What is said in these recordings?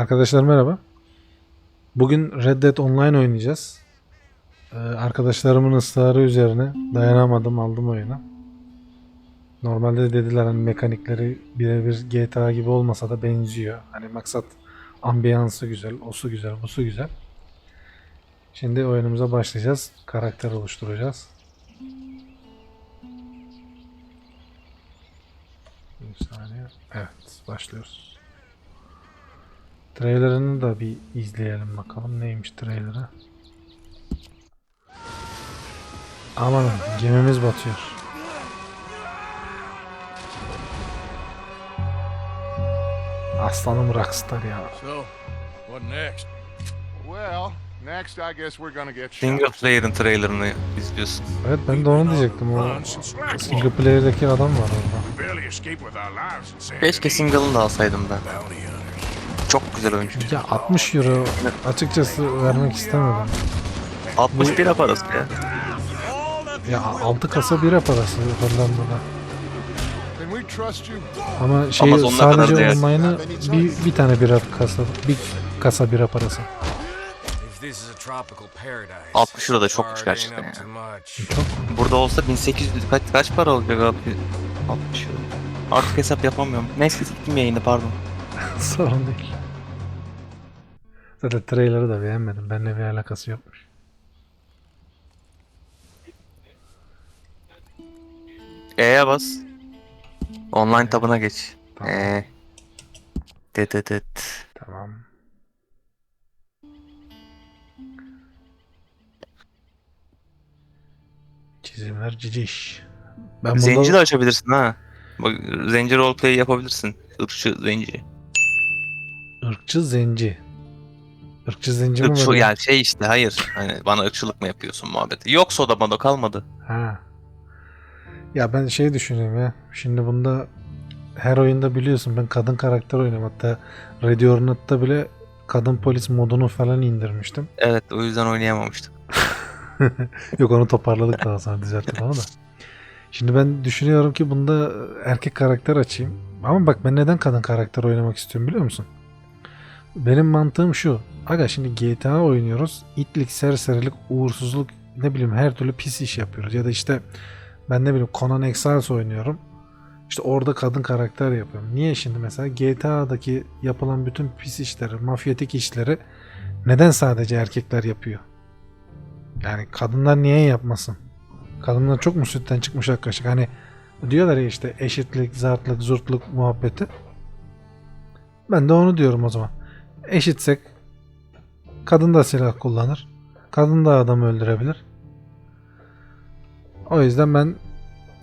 Arkadaşlar merhaba. Bugün Red Dead Online oynayacağız. Ee, arkadaşlarımın ısrarı üzerine dayanamadım aldım oyunu. Normalde dediler hani mekanikleri birebir GTA gibi olmasa da benziyor. Hani maksat ambiyansı güzel, osu güzel, busu güzel. Şimdi oyunumuza başlayacağız. Karakter oluşturacağız. Bir saniye. Evet, başlıyoruz. Trailerını da bir izleyelim bakalım neymiş trailerı. Aman gemimiz batıyor. Aslanım Rockstar ya. So, what next? Well, next I guess we're gonna get. Single player'ın trailerını izliyorsun. Evet ben de onu diyecektim. O single player'daki adam var orada. Keşke single'ını da alsaydım ben. Çok güzel oyuncu. Ya 60 euro açıkçası vermek istemedim. 60 lira parası ya. Ya 6 kasa bira parası Hollanda'da. Ama şey Amazon'da sadece online'ı bir, bir tane bira kasa bir kasa bira parası. If this is a tropical paradise. 60 euro da çokmuş gerçekten ya. Çok Burada olsa 1800 kaç, kaç para olacak abi? 60 euro. Artık hesap yapamıyorum. Neyse gittim yayında pardon. sorun değil. Zaten trailer'ı da beğenmedim. Benimle bir alakası yokmuş. E'ye bas. Online tabına geç. Tamam. Eee. Det det det. Tamam. Çizimler ciciş. Ben bunda Zenci de açabilirsin ha. Bak zenci roleplay yapabilirsin. Irkçı zenci. ırkçı zenci. Irkçı zenci mi Irkçı yani şey işte hayır. Hani bana ırkçılık mı yapıyorsun muhabbeti. Yoksa da bana kalmadı. Ha. Ya ben şey düşünüyorum ya. Şimdi bunda her oyunda biliyorsun ben kadın karakter oynuyorum. Hatta Ready or Not'ta bile kadın polis modunu falan indirmiştim. Evet o yüzden oynayamamıştık. Yok onu toparladık daha sonra düzelttik onu da. Şimdi ben düşünüyorum ki bunda erkek karakter açayım. Ama bak ben neden kadın karakter oynamak istiyorum biliyor musun? Benim mantığım şu. Aga şimdi GTA oynuyoruz. İtlik, serserilik, uğursuzluk ne bileyim her türlü pis iş yapıyoruz. Ya da işte ben ne bileyim Conan Exiles oynuyorum. İşte orada kadın karakter yapıyorum. Niye şimdi mesela GTA'daki yapılan bütün pis işleri, mafyatik işleri neden sadece erkekler yapıyor? Yani kadınlar niye yapmasın? Kadınlar çok mu sütten çıkmış ak kaşık? Hani diyorlar ya işte eşitlik, zartlık, zurtluk muhabbeti. Ben de onu diyorum o zaman. Eşitsek kadın da silah kullanır. Kadın da adam öldürebilir. O yüzden ben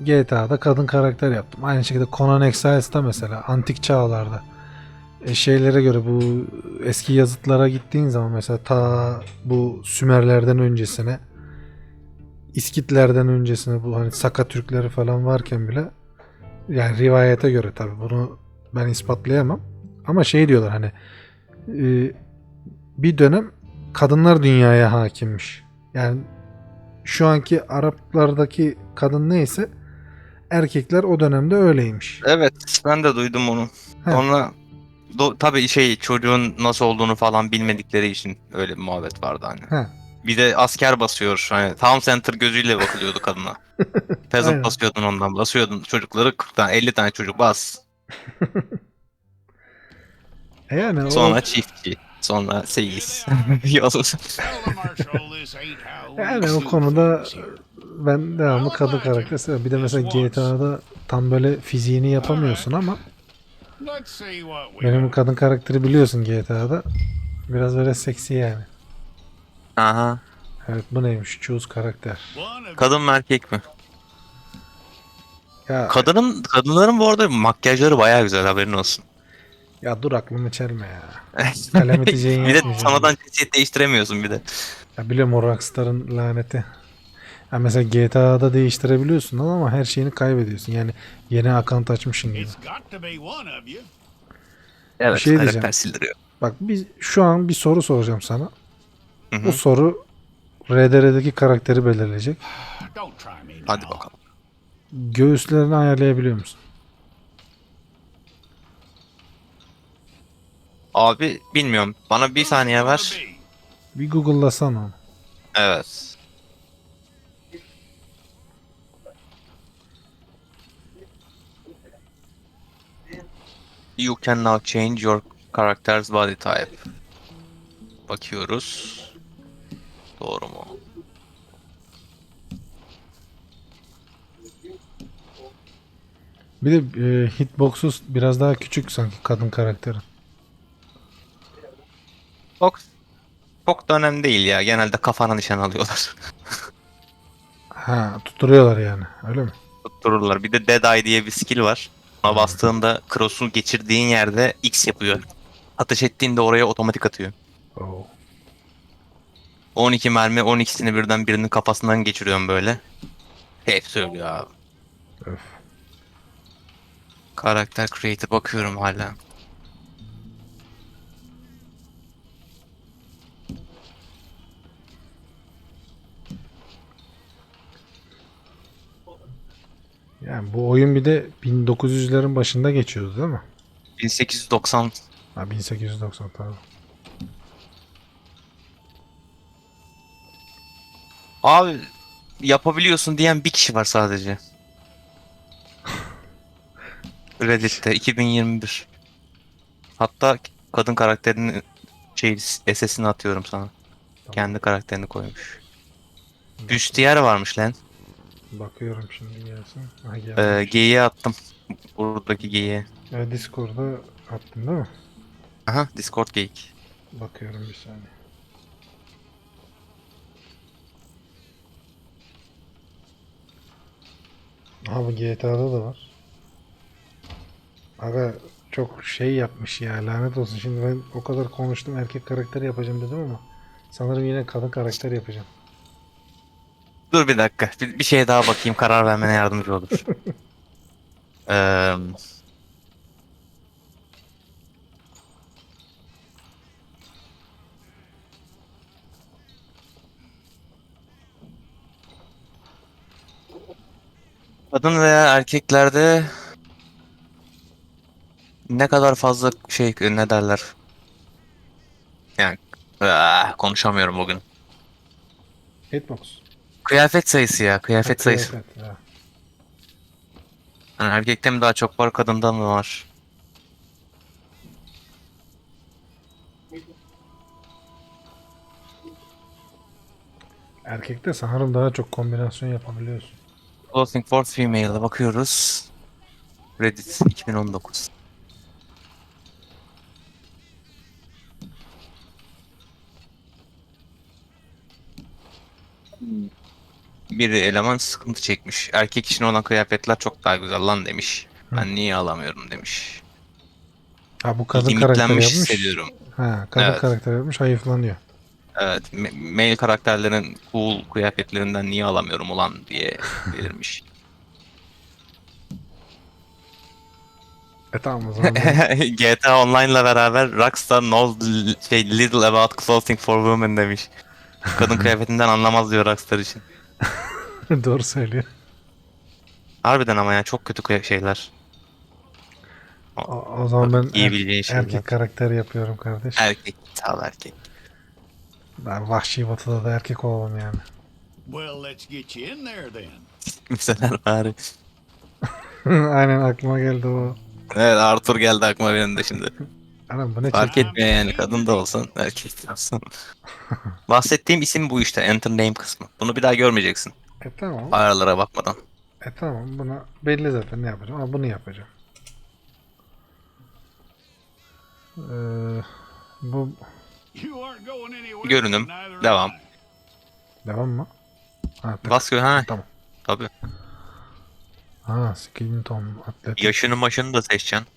GTA'da kadın karakter yaptım. Aynı şekilde Conan Exiles'ta mesela antik çağlarda e, şeylere göre bu eski yazıtlara gittiğin zaman mesela ta bu Sümerlerden öncesine İskitlerden öncesine bu hani Saka Türkleri falan varken bile yani rivayete göre tabi bunu ben ispatlayamam ama şey diyorlar hani e, bir dönem kadınlar dünyaya hakimmiş. Yani şu anki Araplardaki kadın neyse erkekler o dönemde öyleymiş. Evet ben de duydum onu. He. Sonra do, tabii şey çocuğun nasıl olduğunu falan bilmedikleri için öyle bir muhabbet vardı hani. He. Bir de asker basıyor. Hani town center gözüyle bakılıyordu kadına. Peasant basıyordun ondan. Basıyordun çocukları 40 tane 50 tane çocuk bas. E yani o- Sonra çiftçi. Sonra seyis. We Yani o konuda ben devamlı kadın karakter seviyorum. Bir de mesela GTA'da tam böyle fiziğini yapamıyorsun ama benim kadın karakteri biliyorsun GTA'da. Biraz böyle seksi yani. Aha. Evet bu neymiş? Choose karakter. Kadın mı erkek mi? Ya, Kadının kadınların bu arada makyajları bayağı güzel haberin olsun. Ya dur aklımı çelme ya. Kalem iteceğin bir de sonradan cinsiyet değiştiremiyorsun bir de. Ya biliyorum o Rockstar'ın laneti. Ya mesela GTA'da değiştirebiliyorsun ama her şeyini kaybediyorsun. Yani yeni account açmışsın gibi. Evet şey karakter diyeceğim. sildiriyor. Bak biz şu an bir soru soracağım sana. Hı hı. Bu soru RDR'deki karakteri belirleyecek. Hadi bakalım. Göğüslerini ayarlayabiliyor musun? Abi bilmiyorum. Bana bir saniye ver. Bir Google'lasana. Evet. You can now change your character's body type. Bakıyoruz. Doğru mu? Bir de e, hitbox'u biraz daha küçük sanki kadın karakterin. Çok, çok da önemli değil ya. Genelde kafana nişan alıyorlar. Ha tutturuyorlar yani öyle mi? Tuttururlar. Bir de Dead Eye diye bir skill var. Ona bastığında cross'u geçirdiğin yerde X yapıyor. Ateş ettiğinde oraya otomatik atıyor. Oo. 12 mermi 12'sini birden birinin kafasından geçiriyorum böyle. Hepsi ölüyor abi. Öf. Karakter creator bakıyorum hala. Yani bu oyun bir de 1900'lerin başında geçiyordu değil mi? 1890 Ha 1890 tamam. Abi yapabiliyorsun diyen bir kişi var sadece. Reddit'te 2021. Hatta kadın karakterinin şey SS'ini atıyorum sana. Kendi karakterini koymuş. Büstiyer varmış lan. Bakıyorum şimdi gelsin. Ha, Ee, gelmiş. G'ye attım. Buradaki G'ye. Ya Discord'da attın değil mi? Aha Discord geyik. Bakıyorum bir saniye. Aha bu GTA'da da var. Aga çok şey yapmış ya lanet olsun. Şimdi ben o kadar konuştum erkek karakteri yapacağım dedim ama sanırım yine kadın karakter yapacağım. Dur bir dakika. Bir, bir şeye daha bakayım. Karar vermene yardımcı olur. Eee Kadın veya erkeklerde ne kadar fazla şey ne derler? Yani ah, konuşamıyorum bugün. Hitbox. Kıyafet sayısı ya, kıyafet Ha, sayısı. kıyafet, ha. Yani erkekte mi daha çok var, kadında mı var? Erkekte sanırım daha çok kombinasyon yapabiliyorsun. Clothing for Female'a bakıyoruz. Reddit 2019. Bir eleman sıkıntı çekmiş. Erkek için olan kıyafetler çok daha güzel lan demiş. Ben niye alamıyorum demiş. Ha bu kadın karakter yapmış. hissediyorum. Ha kadın Evet. karakter yapmış hayıflanıyor. Evet, ma- male karakterlerin cool kıyafetlerinden niye alamıyorum ulan diye belirmiş. E tamam o zaman. GTA Online'la beraber Rockstar knows şey, little about clothing for women demiş. Kadın kıyafetinden anlamaz diyor Rockstar için. Doğru söylüyor. Harbiden ama ya çok kötü şeyler. O, o zaman ben İyi er- bildiğin şeyler. erkek karakter yapıyorum kardeş. Erkek, sağ erkek. Ben vahşi batıda da erkek olalım yani. Well, let's get you in there then. Kimseler bari. Aynen aklıma geldi o. Evet Arthur geldi aklıma benim de şimdi. Anam bu ne Fark etmiyor yani kadın da olsan erkek de olsan. Bahsettiğim isim bu işte enter name kısmı. Bunu bir daha görmeyeceksin. E tamam. Ayarlara bakmadan. E tamam buna belli zaten ne yapacağım ama bunu yapacağım. Ee, bu. Görünüm. Devam. devam mı? Ha, tak- Bas gö- ha Tamam. tabii. Ha Skeleton atlet. Yaşını maşını da seçeceksin.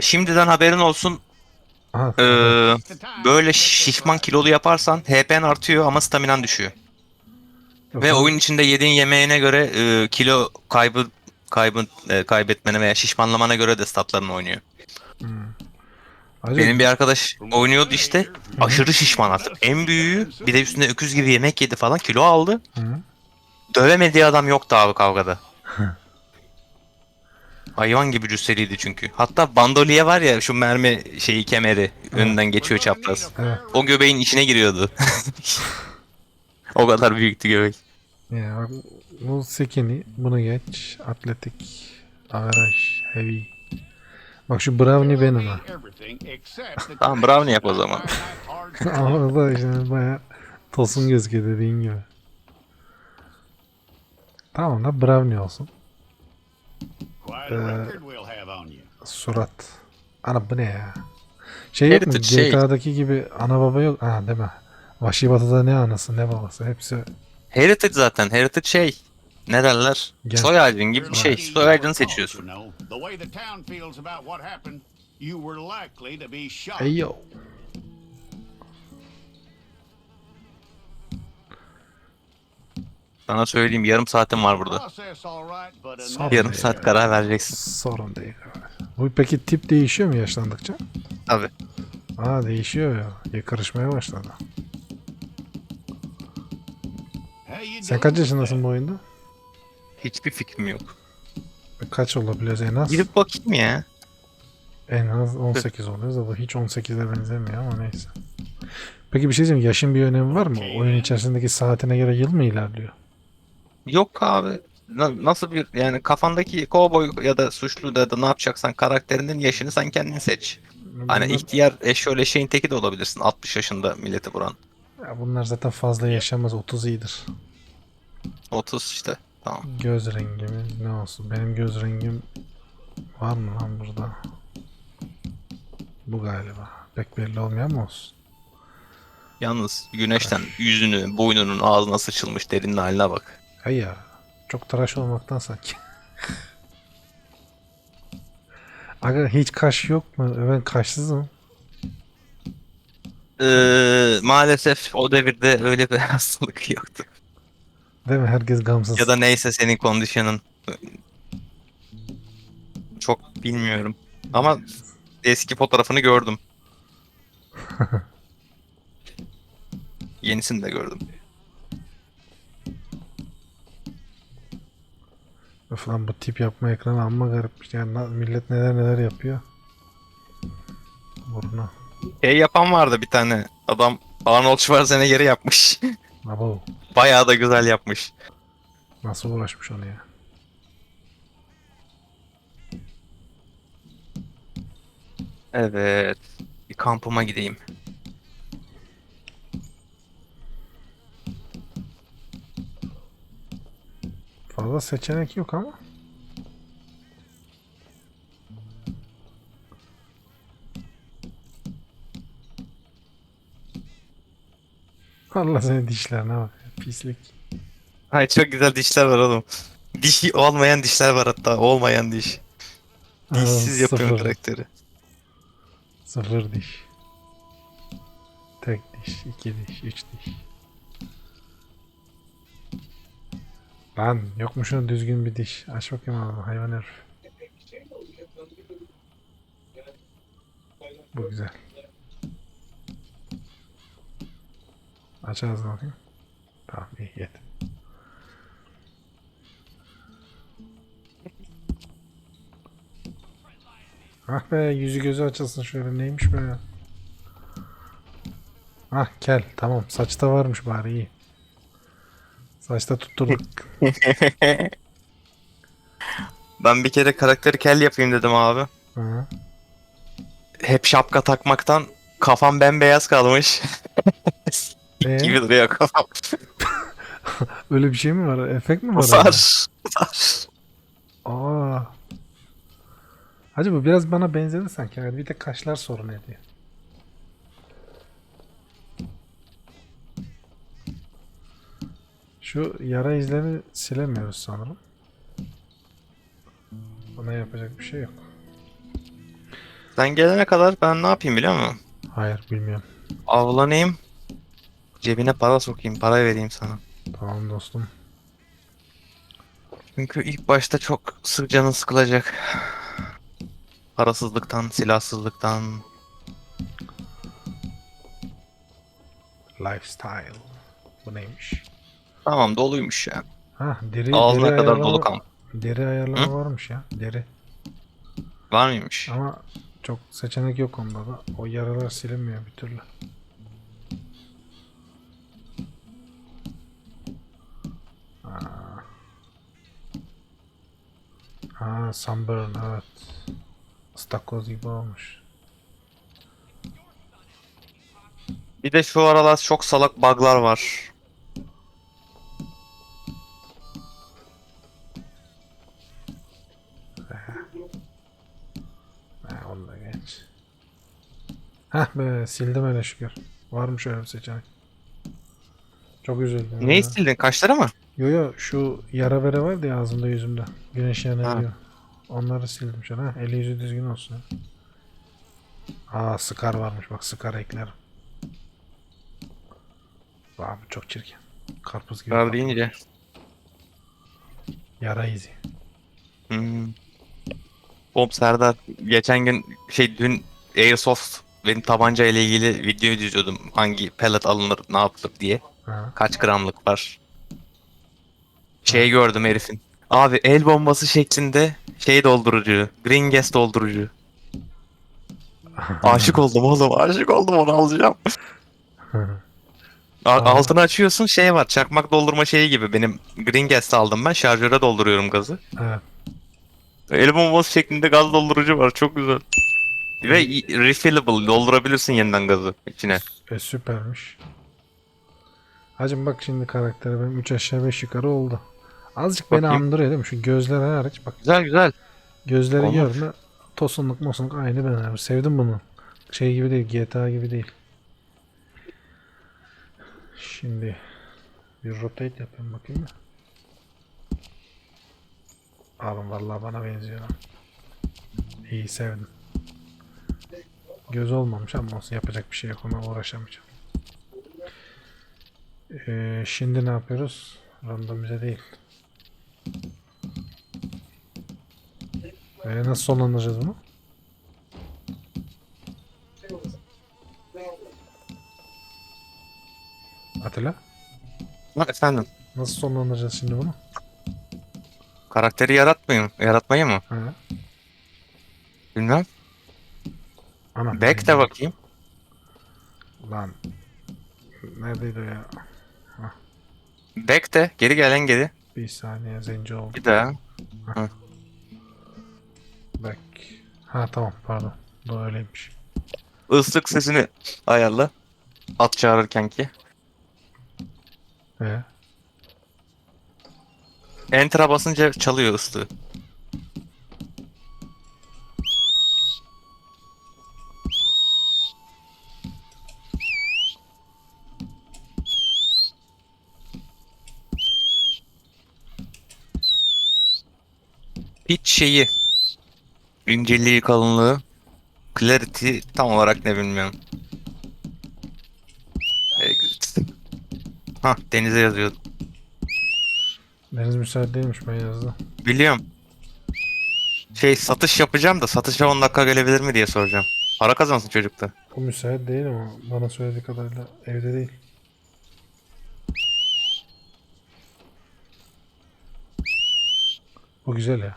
Şimdiden haberin olsun. Ee, böyle şişman kilolu yaparsan HP'n artıyor ama staminan düşüyor. yok, Ve oyun içinde yediğin yemeğine göre e, kilo kaybı kaybı e, kaybetmene veya şişmanlamana göre de statların oynuyor. acaba- Benim bir arkadaş oynuyordu işte. Aşırı şişman artık. En büyüğü bir de üstüne öküz gibi yemek yedi falan kilo aldı. Hı. Dövemediği adam yoktu abi kavgada. Hayvan gibi cüsseliydi çünkü. Hatta bandoliye var ya şu mermi şeyi kemeri önünden geçiyor çapraz. fair O göbeğin içine giriyordu. o kadar büyüktü göbek. Ya bu sekini bunu geç. Atletik. Average. Heavy. Bak şu brownie benim ha. Tamam, brownie yap o zaman. Ama o da işte baya tosun gözüküyor dediğin gibi. Tamam da brownie olsun. Quite a record we'll have on you. Surat. Ana bu ne ya? Şey yok mu? Heritage şey. GTA'daki gibi ana baba yok. Ha değil mi? Vahşi Batı'da ne anası ne babası hepsi Heritage zaten. Heritage şey. Ne derler? Gel. Soy ağacın gibi bir şey. Soy ağacını seçiyorsun. you know. Sana söyleyeyim yarım saatim var burada. Another Yarım saat karar vereceksin. Sorun değil. Bu peki tip değişiyor mu yaşlandıkça? Tabii. Aa değişiyor ya. Ya karışmaya başladı. Sen kaç yaşındasın bu oyunda? Hiçbir fikrim yok. Kaç olabilir en az? Gidip bakayım ya. En az 18 oluyor da bu hiç 18'e benzemiyor ama neyse. Peki bir şey diyeceğim. Yaşın bir önemi var mı? Oyun içerisindeki saatine göre yıl mı ilerliyor? Yok abi. Na- nasıl bir yani kafandaki kovboy ya da suçlu da, da ne yapacaksan karakterinin yaşını sen kendin seç. Hani Bunlar- ihtiyar eşyol eşeğin teki de olabilirsin 60 yaşında milleti vuran. Ya bunlar zaten fazla yaşamaz. 30 iyidir. 30 işte. Tamam. Göz rengimiz ne olsun? Benim göz rengim var mı lan burada? Bu galiba. Pek belli olmayan mı olsun? Yalnız güneşten yüzünü, boynunun ağzına sıçılmış derinin haline bak. Hay ya. Çok tıraş olmaktan sanki. Aga hiç kaş yok mu? Ben kaşsızım. Ee, maalesef o devirde öyle bir hastalık yoktu. Değil mi? Herkes gamsız. Ya da neyse senin kondisyonun. Çok bilmiyorum. Ama eski fotoğrafını gördüm. Yenisini de gördüm. Öf lan bu tip yapma ekranı amma garip. Yani millet neler neler yapıyor. Burnu. Şey yapan vardı bir tane adam Arnold Schwarzenegger'i yapmış. Abo. Bayağı da güzel yapmış. Nasıl uğraşmış onu ya? Evet. Bir kampıma gideyim. Fazla seçenek yok ama. Allah senin dişlerine bak. Pislik. Ay çok güzel dişler var oğlum. Dişi olmayan dişler var hatta. Olmayan diş. Dişsiz sıfır. karakteri. Sıfır diş. Tek diş, iki diş, üç diş. Lan yok mu şunun düzgün bir diş? Aç bakayım abi hayvan herif. Bu güzel. Aç ağzını bakayım. Tamam iyi yet. Ah be yüzü gözü açılsın şöyle neymiş be. Ah kel tamam saçta varmış bari iyi. Saçta tutturduk. Ben bir kere karakteri kel yapayım dedim abi. Hı. Hep şapka takmaktan kafam bembeyaz kalmış. Ee? gibi duruyor kafam. Öyle bir şey mi var? Efekt mi var? Var. Var. Aa. Hacı bu biraz bana benzedi sanki. Yani bir de kaşlar sorun ediyor. Şu yara izlerini silemiyoruz sanırım. Buna yapacak bir şey yok. Sen gelene kadar ben ne yapayım biliyor musun? Hayır bilmiyorum. Avlanayım. Cebine para sokayım. Para vereyim sana. Tamam dostum. Çünkü ilk başta çok sık canın sıkılacak. Parasızlıktan, silahsızlıktan. Lifestyle. Bu neymiş? Tamam doluymuş ya. Ha deri, Ağzına deri kadar ayarlama- dolu kamp. Deri ayarlama varmış ya. Deri. Var mıymış? Ama çok seçenek yok onda da. O yaralar silinmiyor bir türlü. Ha, sunburn evet. Stakoz gibi olmuş. Bir de şu aralar çok salak bug'lar var. Ha, onu da geç. Heh be sildim hele şükür. Varmış öyle bir seçenek. Çok üzüldüm. Neyi sildin? Kaşları mı? Yo yo şu yara bere vardı ya ağzımda yüzümde. Güneş yanıyor. Onları sildim şöyle. Ha, eli yüzü düzgün olsun. Aa sıkar varmış bak sıkar eklerim. Abi çok çirkin. Karpuz gibi. Var tatlı. deyince. Yara izi. Hmm. Oğlum Serdar geçen gün şey dün Airsoft benim tabanca ile ilgili video izliyordum. Hangi pellet alınır ne yapılır diye. Ha. Kaç gramlık var. Şey gördüm herifin. Abi el bombası şeklinde şey doldurucu. Green gas doldurucu. Aşık oldum oğlum. Aşık oldum onu alacağım. A-. Altını açıyorsun şey var. Çakmak doldurma şeyi gibi. Benim Green Gas'ta aldım ben. Şarjöre dolduruyorum gazı. evet. El bombası şeklinde gaz doldurucu var. Çok güzel. Ve refillable doldurabilirsin yeniden gazı içine. E, süpermiş. Hacım bak şimdi karakteri benim 3 aşağı 5 yukarı oldu. Azıcık beni Bakayım. andırıyor değil mi? Şu gözler hariç bak Güzel güzel. gözleri Olmuş. görme tosunluk mosunluk aynı ben abi. Sevdim bunu. Şey gibi değil GTA gibi değil. Şimdi bir rotate yapayım bakayım Abi vallahi bana benziyor. İyi sevdim. Göz olmamış ama olsun yapacak bir şey yok ona uğraşamayacağım. Ee, şimdi ne yapıyoruz? Randomize değil. Ee, nasıl sonlandıracağız bunu? Atilla efendim. nasıl sonlandıracağız şimdi bunu? Karakteri yaratmayı mı? Yaratmayı mı? Ha? Bilmem. Ana. Back de bakayım. Lan. Neredeydi o ya? Back de. Geri gelen geri. Bir saniye zenci oldu. Bir daha. Back. Ha tamam pardon. Bu öyleymiş. Islık sesini ayarla. At çağırırken ki. Ee, Enter'a basınca çalıyor ıslığı. Hiç şeyi inceliği kalınlığı clarity tam olarak ne bilmiyorum. Ha denize yazıyordu. Deniz müsait değilmiş ben yazdım. Biliyorum. Şey satış yapacağım da satışa 10 dakika gelebilir mi diye soracağım. Para kazansın çocuk da. O müsait değil ama bana söylediği kadarıyla evde değil. Bu güzel ya.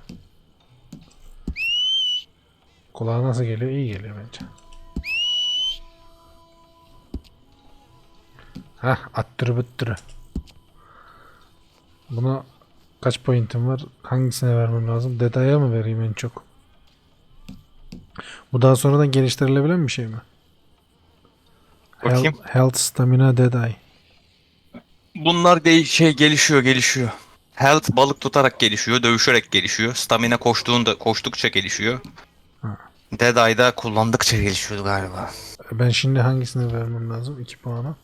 Kulağa nasıl geliyor? İyi geliyor bence. Hah attırı bıttırı. Buna kaç pointim var? Hangisine vermem lazım? Detaya mı vereyim en çok? Bu daha sonradan geliştirilebilen bir şey mi? Bakayım. Health, health Stamina Dead Eye. Bunlar de şey gelişiyor gelişiyor. Health balık tutarak gelişiyor, dövüşerek gelişiyor. Stamina koştuğunda koştukça gelişiyor. Ha. Dead Eye'da kullandıkça gelişiyor galiba. Ben şimdi hangisine vermem lazım? 2 puana.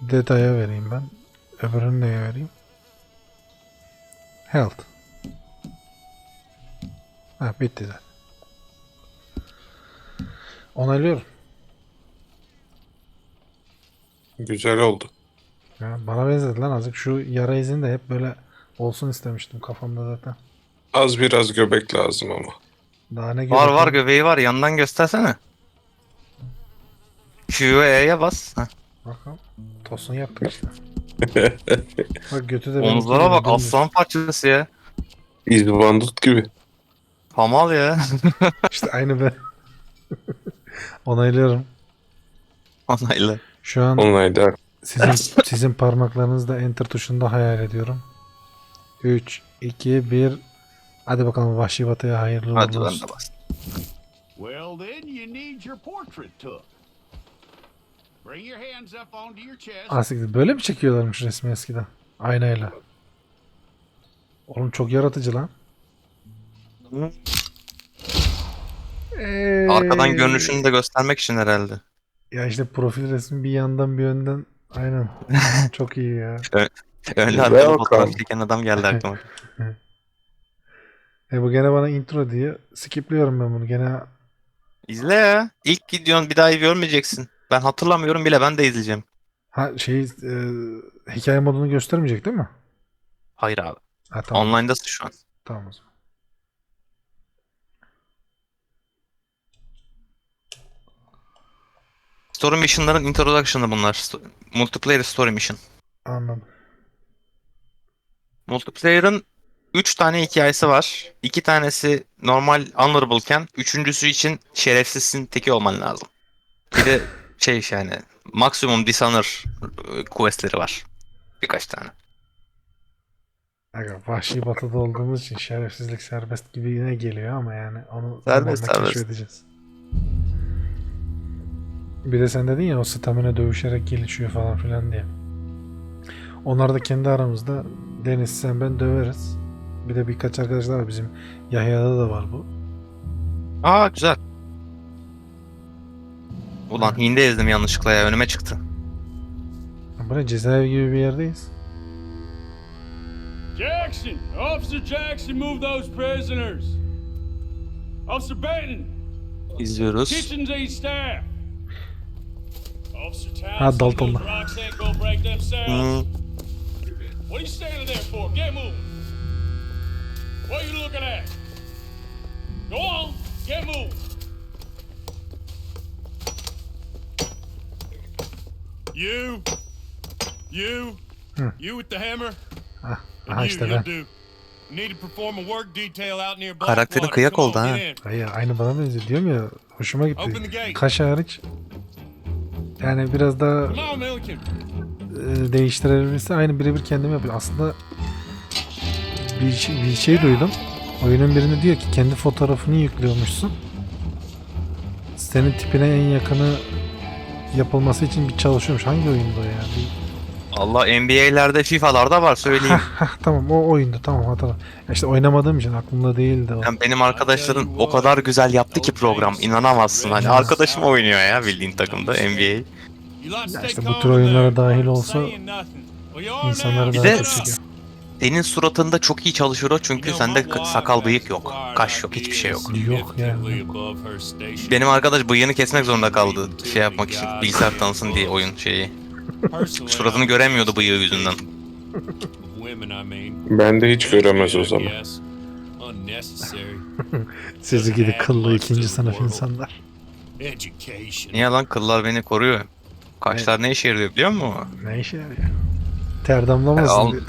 Detaya vereyim ben. Öbürünü neye vereyim? Health. Ha bitti zaten. Onaylıyorum. Güzel oldu. Ya bana benzedi lan azıcık. Şu yara izini de hep böyle olsun istemiştim kafamda zaten. Az biraz göbek lazım ama. Daha ne Var var göbeği var yandan göstersene. Q'ya bas. Heh. Bakalım. Tosun yaptık işte. bak götü de Omuzlara bak aslan parçası ya. İzbandut gibi. Hamal ya. İşte aynı ben. Onaylıyorum. Onaylı. Şu an Onaylar. sizin sizin parmaklarınızda enter tuşunda hayal ediyorum. 3, 2, 1. Hadi bakalım Vahşi Batı'ya hayırlı Hadi uğurlu ben olsun. de bas. Well, then you need your portrait took. Bring your hands up onto your chest. Asiktir. Böyle mi çekiyorlarmış resmi eskiden? Aynayla. Oğlum çok yaratıcı lan. Ee, Arkadan görünüşünü de göstermek için herhalde. Ya işte profil resmi bir yandan bir önden. Aynen. çok iyi ya. Önlü Welcome. fotoğraf çeken adam geldi aklıma. E bu gene bana intro diye skipliyorum ben bunu. Gene İzle ya. İlk videon bir daha görmeyeceksin. Ben hatırlamıyorum bile ben de izleyeceğim. ha şey e, hikaye modunu göstermeyecek değil mi? Hayır abi. Ha tamam. Online'dasın şu an. Tamam o zaman. Story Mission'ların introduction'ı bunlar. Multiplayer Story Mission. Anladım. Multiplayer'ın 3 tane hikayesi var. 2 tanesi normal honorable'ken üçüncüsü için şerefsizsin teki olman lazım. Bir de şey yani maksimum dishonor e, questleri var. Birkaç tane. Aga, vahşi batıda olduğumuz için şerefsizlik serbest gibi yine geliyor ama yani onu Serbest, serbest. keşfedeceğiz. Bir de sen dedin ya o stamina dövüşerek gelişiyor falan filan diye. Onlar da kendi aramızda Deniz sen ben döveriz. Bir de birkaç arkadaş daha var bizim Yahya'da da var bu. Aa güzel. Ulan hindi ezdim yanlışlıkla ya önüme çıktı. Bu ne cezaevi gibi bir yerdeyiz. Jackson! Officer Jackson, move those prisoners! Officer Benton! İzliyoruz. Kitchens aid staff! Officer Ha, Townsend, Dalton'da. those rocks ain't gonna break them cells. Hmm, What are you standing there for? Get moving! What are you looking at? Go on, get moving! You! You! Hmm. You with the hammer? Ah, aha işte you'll ben. do. Need to perform a work detail out near Karakterin Blackwater. kıyak Come on, oldu ha. get in. Aynı bana benziyor diyorum ya hoşuma Open the gitti. gate. Kaş hariç yani biraz daha Come on, Milliken. e, değiştirebilirse aynı birebir kendim yapıyor. Aslında bir şey, bir şey duydum. Oyunun birinde diyor ki kendi fotoğrafını yüklüyormuşsun. Senin tipine en yakını yapılması için bir çalışıyormuş. Hangi oyunda ya? Bir... Allah NBA'lerde FIFA'larda var söyleyeyim. Tamam o oyundu tamam hatırladım. Ya işte oynamadığım için aklımda değildi o. Yani benim arkadaşlarım o kadar güzel yaptı ki program inanamazsın. Hani arkadaşım oynuyor ya bildiğin takımda NBA. Stay işte bu tür oyunlara dahil olsa İnsanları now. daha de- çok çekiyor. Senin suratında çok iyi çalışır o çünkü sende sakal bıyık yok. Kaş yok hiçbir şey yok. Yok yani. Benim arkadaş bıyığını kesmek zorunda kaldı şey yapmak için bilgisayar tanısın diye oyun şeyi. Suratını göremiyordu bıyığı yüzünden. Ben de hiç göremez o zaman. Sizi gidi kıllı ikinci sınıf insanlar. Niye lan kıllar beni koruyor. Kaşlar ne işe yarıyor biliyor musun? Ne işe yarıyor? Ter damlamasın diye.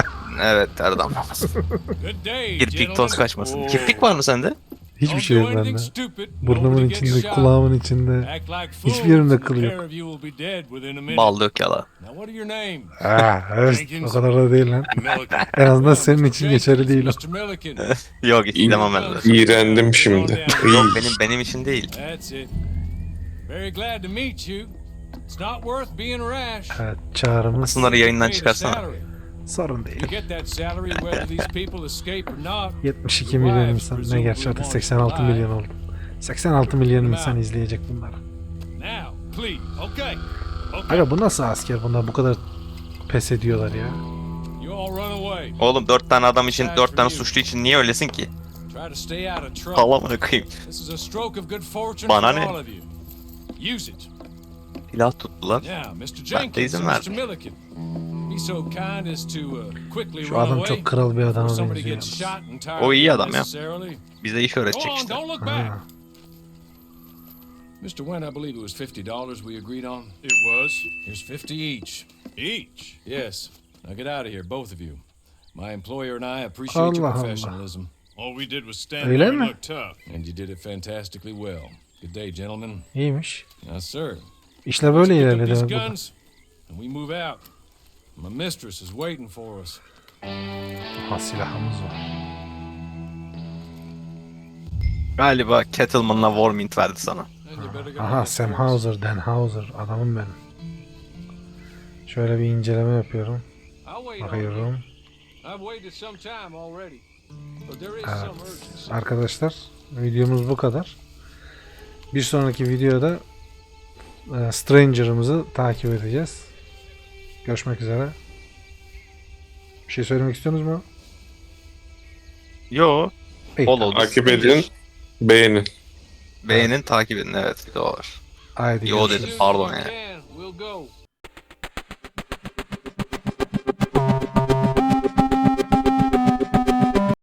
Evet Erdem. Kirpik toz kaçmasın. Kirpik var mı sende? Hiçbir şey yok bende. Burnumun içinde, kulağımın içinde. Hiçbir yerimde kıl yok. Bal dök yala. Ah, evet, o kadar da değil lan. En azından senin için geçerli değil o. Yok istemem ben de. İğrendim şimdi. Yok benim benim için değil. Evet, çağrımız Bunları yayından çıkarsana. Sorun değil. get that salary whether these people escape or not. 72 milyon insan. Ne gerçi artık 86 milyon oldu. 86 milyon insan izleyecek bunları. Aga bu nasıl asker bunlar bu kadar pes ediyorlar ya. Oğlum dört tane adam için dört tane suçlu için niye öylesin ki? Allah'ını kıyım. Bana ne? Silah tuttular. Now, Mr. Ben de izin verdim. Milliken. Be so kind as to uh, quickly Şu run adam away çok kral bir before adama somebody benziyor. gets shot and tired O iyi adam ya. unnecessarily. Bize iş Go öğretecek on, işte. don't look back. Mr. Went, I believe it was fifty dollars we agreed on. It was. Here's fifty each. Each. Yes. Now get out of here, both of you. My employer and I appreciate your Allah Allah. professionalism, All we did was stand Öyle there and mi? look tough. and you did it fantastically well. Good day, gentlemen. İyiymiş. Now, sir, İşler böyle pick up ilerledi. these demek guns, and we move out. My mistress is waiting for us. Aha silahımız var. Galiba Kettleman'la Warmint verdi sana. Aha Sam. Hauser, Dan Hauser. Adamım benim. Şöyle bir inceleme yapıyorum. Bakıyorum. Evet. Arkadaşlar videomuz bu kadar. Bir sonraki videoda e, Stranger'ımızı takip edeceğiz. Görüşmek üzere. Bir şey söylemek istiyorsunuz mu? Yo. Follow the Takip edin. Beğenin. Beğenin takip edin evet videolar. Haydi Yo görüşürüz. dedim pardon yani.